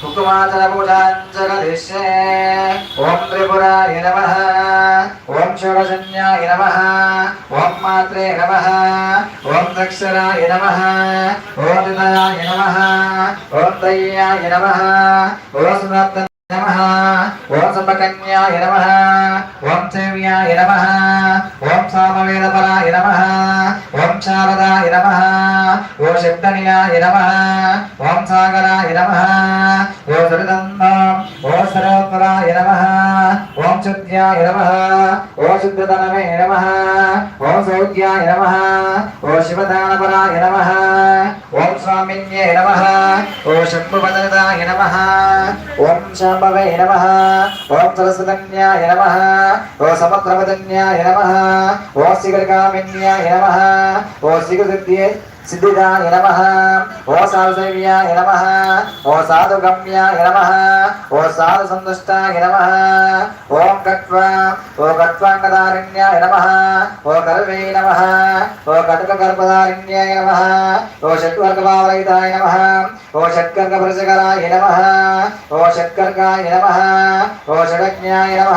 కుకుమాచరభుజాంజగదిశ్యే ఓం త్రిపురాయ నమ ఓం షోడశన్యాయ నమ ఓం మాత్రే నమ ఓం దక్షరాయ నమ ఓం దిదయాయ నమ ఓం దయ్యాయ నమ ఓం సునర్ద నమ. ఓం సంపకన్యాయ నమ. ఓం సేవ్యాయ నమ. ఓం సామవేదపరాయ నమ. ఓం శారదాయ నమ. ఓం శబ్దనియాయ నమ. ఓం సాగరాయ నమ. ఓం ఓం శుద్ధ్యాయ నమ. ఓ శుద్ధతనమే నమ. ఓం సౌఖ్యాయ నమ. ఓ శివదానపరాయ నమ. ఓం స్వామిన్యే నమ. ఓ శంభుపదాయ నమ. ఓం శాంభవే నమ. ఓం సరస్వతన్యాయ నమ. ఓ సముద్రవదన్యాయ నమ. ఓ శిఖరకామిన్యాయ నమ. ఓ శిఖసిద్ధ్యే సిద్ధిదాయ నమ ఓ సాధుశైవ్యాయ నమ ఓ సాధుగమ్యాయ నమ ఓ సాధు సంతుష్టాయ నమ ఓం కట్వా ఓ కట్వాంగదారిణ్యాయ నమ ఓ కర్వే నమ ఓ కటుక గర్భదారిణ్యాయ నమ ఓ షట్వర్గభావరహితాయ నమ ఓ షట్కర్గ షట్కర్గభృజకరాయ నమ ఓ షట్కర్గాయ నమ ఓ షడజ్ఞాయ నమ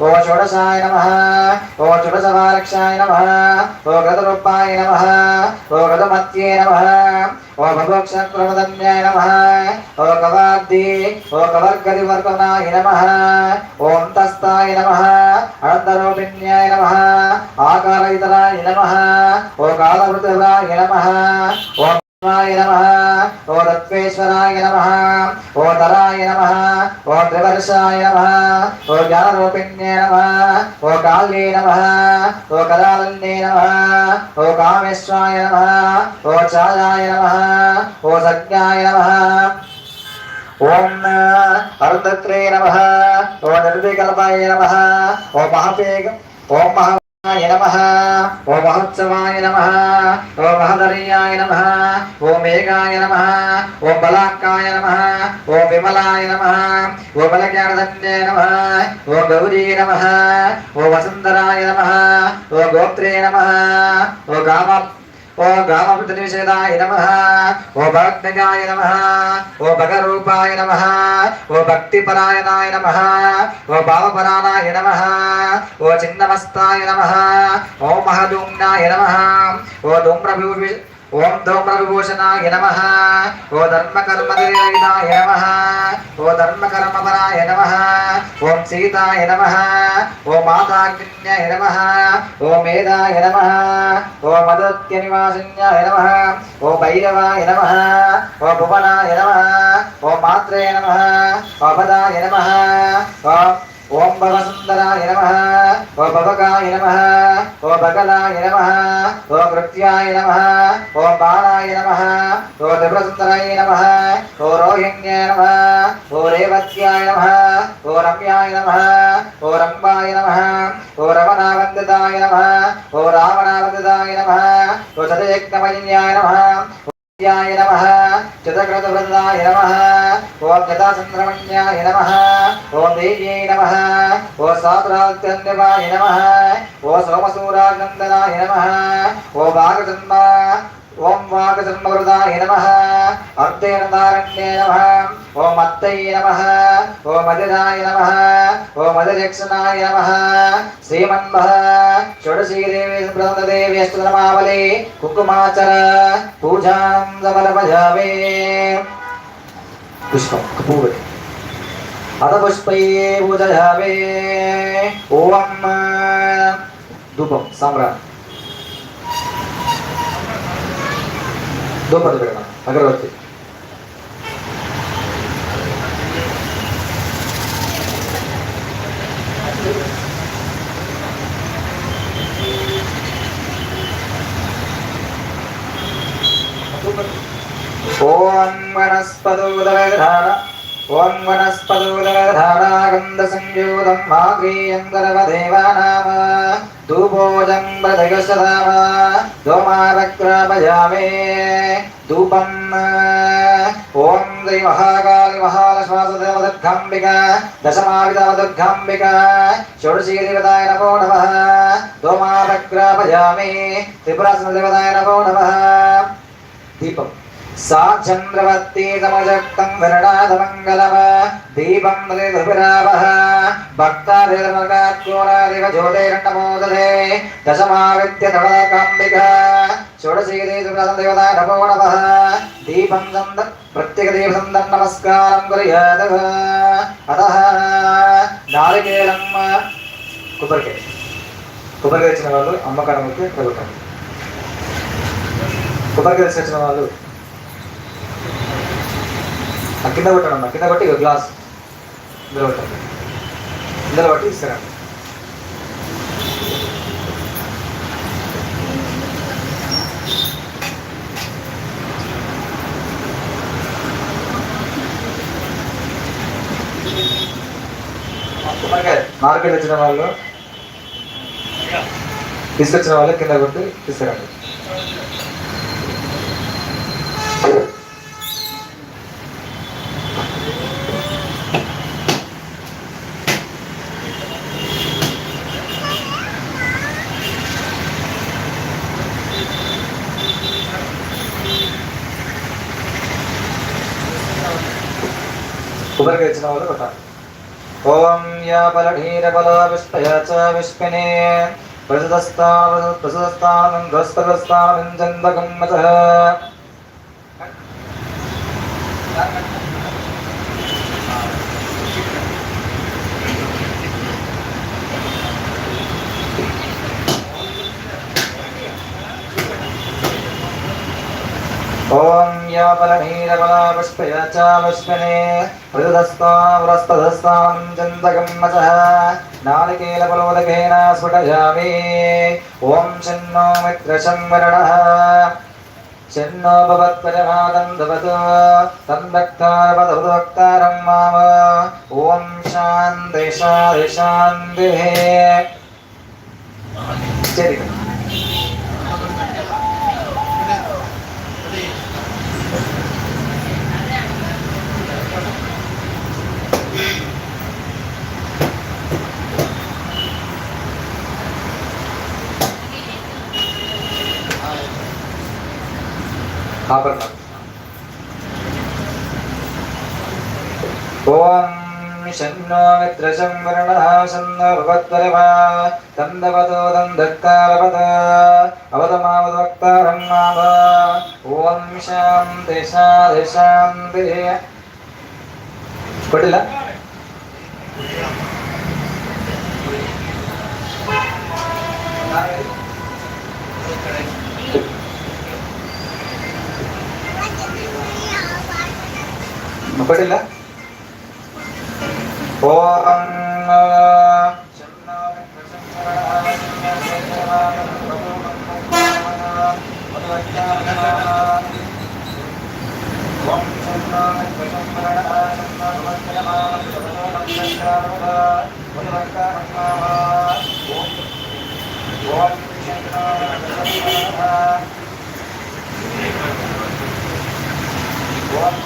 ఓ షోడశాయ నమ ఓ షుడసమారక్షాయ నమ ఓ గతరూపాయ నమ ఓ గతమత్యే నమ ఓ భగవక్షక్రమదన్యాయ నమ ఓ కవాద్ది ఓ కవర్గదివర్గనాయ నమ ఓం తస్తాయ నమ అనంతరూపిణ్యాయ నమ ఆకారయితరాయ నమ ఓ కాలవృతరాయ నమ ఓ నమ ఓ రత్వేశ్వరాయ నమ ఓ తరాయ నమ ఓ త్రివర్షాయ నమ. ఓ జ్ఞానరూపిణ్యే నమ. ఓ కాళ్యే నమ. ఓ కదాలన్యే నమ. ఓ కామేశ్వాయ నమ. ఓ ఛాయాయ నమ. ఓ సజ్ఞాయ నమ. ఓం అరుంధత్రే నమ. ఓ నిర్వికల్పాయ నమ. ఓ మహపేగ ఓం మహా ఓ మహోత్సవాయ నమ. ఓ మహదర్యాయ నమ. ఓ మేఘాయ నమ. ఓ బలాకాయ నమ. ఓ విమలాయ నమ. ఓ బలజ్ఞానదండే నమ. ఓ గౌరీ నమ. ఓ వసుంధరాయ నమ. ఓ గోత్రే నమ. ఓ గామ ఓ గామపృతనిషేదాయ నమ ఓ భక్తగాయ నమ ఓ భగరూపాయ నమ ఓ భక్తిపరాయణాయ నమ ఓ భావపరాణాయ నమ ఓ చిన్నమస్తాయ నమ ఓ మహదూమ్నాయ నమ ఓ ధూమ్రభూషి ఓం ధూమ్రవిభూషణాయ నమ. ఓ ధర్మకర్మనిరహితాయ నమ. ఓ ధర్మకర్మపరాయ నమ. ఓం సీతాయ నమ. ఓ మాతాగ్న్యాయ నమ. ఓ మేధాయ నమ. ఓ మదత్యనివాసిన్యాయ నమ. ఓ భైరవాయ నమ. ఓ భువనాయ నమ. ఓ మాత్రే నమ. ఓ పదాయ నమ. ఓం భవసుందరాయ నమ. ఓ భవకాయ నమ ఓ బగలాయ నమ ఓ కృత్యాయ నమ ఓ బాణాయ నమ ఓ త్రిపురసుందరాయ నమ ఓ రోహిణ్యాయ నమ ఓ రేవత్యాయ నమ ఓ రమ్యాయ నమ ఓ రంబాయ నమ ఓ రమణావందితాయ నమ ఓ రావణావందితాయ నమ ఓ సదయజ్ఞమయ్యాయ నమ य नमः चितकृतवृन्दाय नमः ॐ गताचन्द्रमण्याय नमः ॐ देव्यै नमः ॐ सात्रात्यन्यवाय नमः ॐ सोमसूरानन्दनाय नमः ॐ भागजन्म ఓం వాగజన్మవృదాయ నమ. అర్థేన దారణ్యే నమ. ఓం అత్తయ్య నమ. ఓం అదిరాయ నమ. ఓం అదిరక్షణాయ నమ. శ్రీమన్వ షోడశీదేవి బృందదేవి అష్టనమావళి కుంకుమాచర పూజాం సమర్పజామే పుష్పం పూవటి అద పుష్పయే పూజ పూజయామే ఓం ధూపం సామ్రాట్ ధూపం పెట్టడం అగరబత్తి. ఓం వనస్పదోదరధార ఓం వనస్పదోదరధారాగంధ సంయోగం మాగ్రీయం గర్వదేవానామ ధూపోజం ప్రజగశరామ దోమారక్రాపయామే ధూపం ఓం శ్రీ మహాకాళి మహాలక్ష్మాసుదేవదుర్గాంబిక దశమావిదవదుర్గాంబిక షోడశీదేవతాయ నమో నమ దోమారక్రాపయామి త్రిపురాసనదేవతాయ నమో నమ దీపం सा चन्द्रवत्ती समजक्तं विरणादमङ्गलम दीपं हृदयभिरावः भक्तादिर्मगात्कोरादिव ज्योतिर्नमोदधे दशमाविद्य तडाकाम्बिका षोडशीति सुप्रसदेवता नमो नमः दीपं सन्द प्रत्येकदीपसन्दं नमस्कारं कुर्यादः अतः నారికేళం కొబ్బరికాయ కొబ్బరికాయ ఇచ్చిన వాళ్ళు అమ్మకానికి కలుగుతారు కొబ్బరికాయ తెచ్చిన వాళ్ళు ఆ కింద కొట్టాడు అన్న కింద పెట్టి ఇక గ్లాస్ ఇందులో కొట్టాలి ఇందులో బట్టి ఇస్తారా మార్కెట్ వచ్చిన వాళ్ళు తీసుకొచ్చిన వాళ్ళు కింద కొట్టి తీసుకురండి కొబ్బరికాయ వాళ్ళు కొట్టాలి. ఓం యా బలధీరబల విష్పయ చ విష్పినే. ప్రసదస్థాన ప్రసదస్థానం ధ్వస్తగస్థానం చందగమ్మత ఓం యా బలధీరబల విష్పయ చ విష్పినే ప్రసదస్థావరస్తదస్థానం చందగమ్మత నారికేలబలోదకేన స్ఫుటయామి ఓం షన్నో మిత్రశం వరుణః షన్నో భవత్పరమాదం దవతు తన్వక్తారవదవక్తారం మామ ఓం శాంతి శాంతి శాంతి చేరిక ఆభరణం ఓం షన్నో మిత్రశం వరుణః షన్నో భగవత్పరమా తందవతో దంధక్తారవత అవతమావద్వక్తారం మామ ఓం శాంతి శాంతి శాంతి కొట్టిలా ఒకటిలా ఓం ಪಡಿಲ್ಲ ಓ ಅಂಗ ang.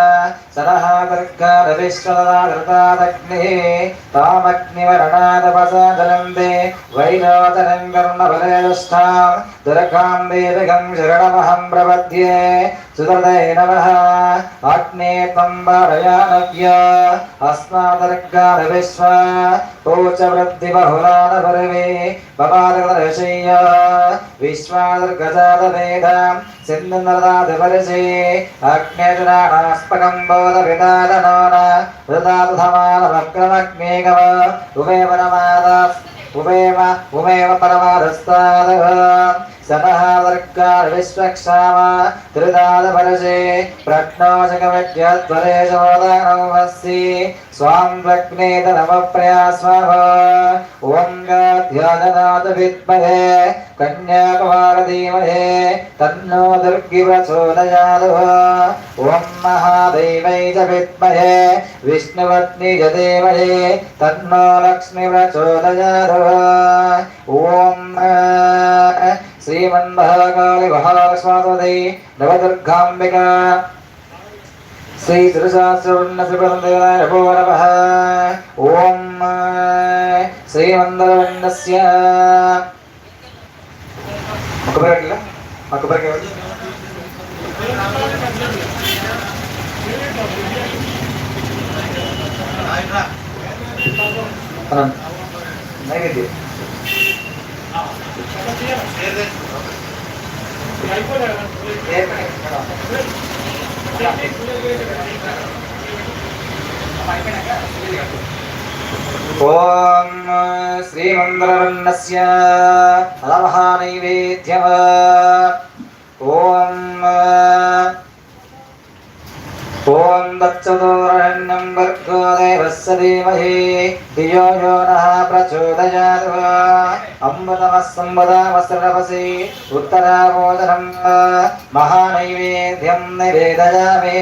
జలంతే వైరోచనం కర్ణఫలే దుష్టాం దుర్గాం దేవిగం శరణమహం ప్రపద్యే సుదృదే నమః. అగ్నే త్వం వారయానవ్య అస్మాదర్గాదవిశ్వ కోచ వృద్ధి బహుళాన పరవే భవాదర్శయ్య విశ్వాదర్గజాతవేద సింధునరదాధిపరిశే అగ్నేజనాస్పకం బోధ విదాదనోన హృదాధమానమక్రమగ్నేగవ ఉభయ పరమాద ఉభయమ सपहावर्कार विश्वक्षाम त्रिदादफलसे प्रज्ञोजगमज्ञत्वरेशोदानवस्सि स्वां रग्ने तनमप्रयास्मः ॐ गाध्यादनाथ विद्महे कन्याकुमारधीमहे, तन्नो दुर्गिप्रचोदयादः। ॐ महादेवै च विद्महे विष्णुपत्नी च देवहे तन्नो लक्ष्मीप्रचोदयादः। ॐ శ్రీమన్మహాకాళి మహాలక్ష్మాదే నవదుర్గాంబిక శ్రీ తిరుశాస్త్రవర్ణశ్రీపదందేవాయభో నమ ఓం శ్రీమందరవర్ణస్య మొక్కబరగట్ల మొక్కబరగ నైవేద్యం ఓం శ్రీమందరవర్ణస్య నమహానైవేద్యమ ఓం ఓం దచ్చదోరణ్యం వర్గో దేవస్య ధీమహి ధియో యో నః ప్రచోదయాత్ అమృతమः సంవదామస్రవసి ఉత్తరామోదనం మహానైవేద్యం నివేదయామి.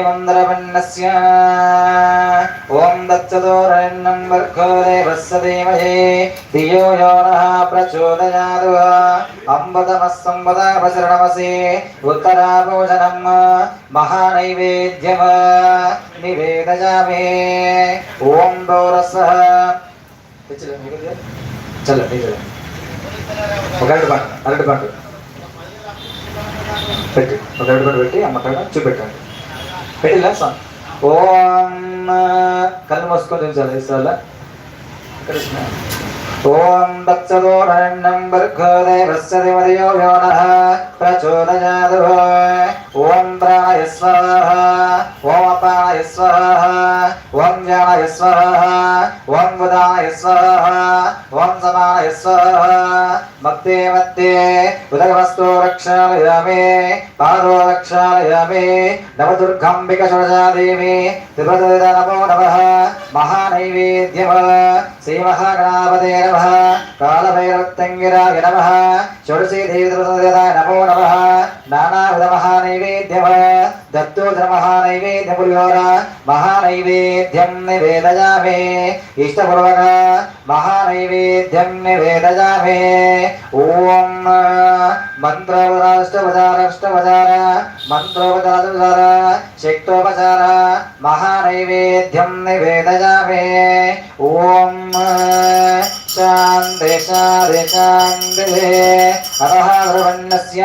భవన్నః అన్నవదనం కృష్ణ అంతఃపన్నవద భవత్వన్నారమ్మాః ఓం శాంతి శాంతి శాంతి శన్నో నగ్రసన్నః శన్నో భవన్నః ఓం విశ్వమంగళం విశ్వదానం విశ్వకరమన్నమోక్షే తత్సంయోరణీమజఘాతం యజ్ఞ ఓం శ్రీమందరవన్నస్య ఓం దచ్చదోరణ్యం వర్గో దేవస్య ధీమహి ధియో యో నః ప్రచోదయాత్ అంబతమः సంవదాపశరణమసి ఉత్తరాభోజనం మహానైవేద్యం నివేదయామి ఓం దోరసః చల్ల ఒక అరటి పండు అరటి పండు పెట్టి ఒక అరటి పండు పెట్టి అమ్మకాడ చూపెట్టండి పెట్టిలా సార్? ఓం కళ్ళు మూసుకొని చూసాలి ఇసాల ఇక్కడ ఇస్తున్నా. ఓం దత్సదోరణ్యం వర్గోదేవస్య దివదయో యో నః ప్రచోదయాత్ ఓం ప్రాణాయ స్వాహ ఓం అపానాయ స్వాహ ఓం జ్ఞానాయ స్వాహ ఓం ఉదాయ స్వాహ ఓం సమానాయ స్వాహ మత్తే మత్తే ఉదకవస్తో రక్షాలయామి పాదో రక్షాలయామి నవదుర్గాంబిక శోజాదేవి తిరుపతి నమో నమః మహానైవేద్యమ శ్రీమహాగణాపతే నమః కాళభైరవత్తంగిరాయ నమః షోడశీ దేవతృదాయ నమో నమః నానావిధ మహానైవేద్యమ దత్తోదర మహానైవేద్యముల్యోర మహానైవేద్యం నివేదయామి ఇష్టపూర్వక మహానైవేద్యం నివేదయామి ఓం మంత్రోపదాష్టపచారాష్టపచార మంత్రోపదార శక్తోపచార మహానైవేద్యం నివేదయామి ఓం శాంతి శాంతి శాంతి అరహరవన్నస్య